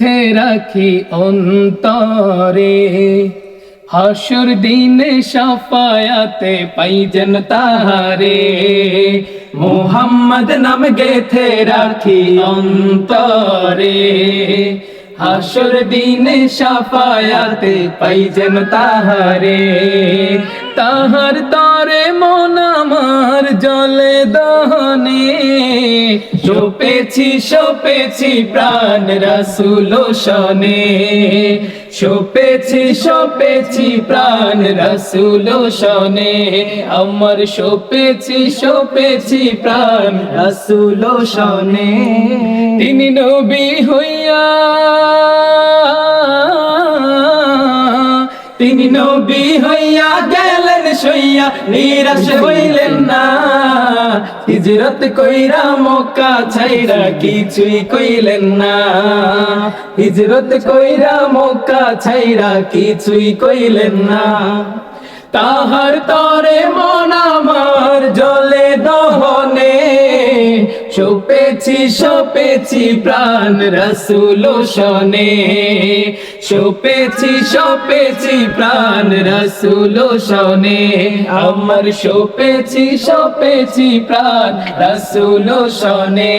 The রাখি অন্তরে। হাসুর দিনে সাফায়াতে পাইজন তাহারে। মোহাম্মদ নাম গেথে রাখি অন্তরে। হাসুর দিনে সাফায়াতে পাইজন তাহারে। তাহার তরে মন জলে দহনে, সোপেছি সোপেছি প্রাণ রসুল শনে। সোপেছি সোপেছি প্রাণ রসুল শনে। আমার সোপেছি সোপেছি প্রাণ রসুল শনে। তিনি নবী হইয়া, তিনি নবী হইয়া গেলেন সইয়া, নিরাশ হইলেন না। হিজরত কইরা মক্কা ছাইরা কিছুই কইলেন না। হিজরত কইরা মক্কা ছাইরা কিছুই কইলেন না। তাহার তরে মন আমার জলে দহনে, সোপেছি সোপেছি প্রাণ রসুল শনে। সোপেছি সোপেছি প্রাণ রসুল শোনে। আমার সোপেছি সোপেছি প্রাণ রসুল শনে।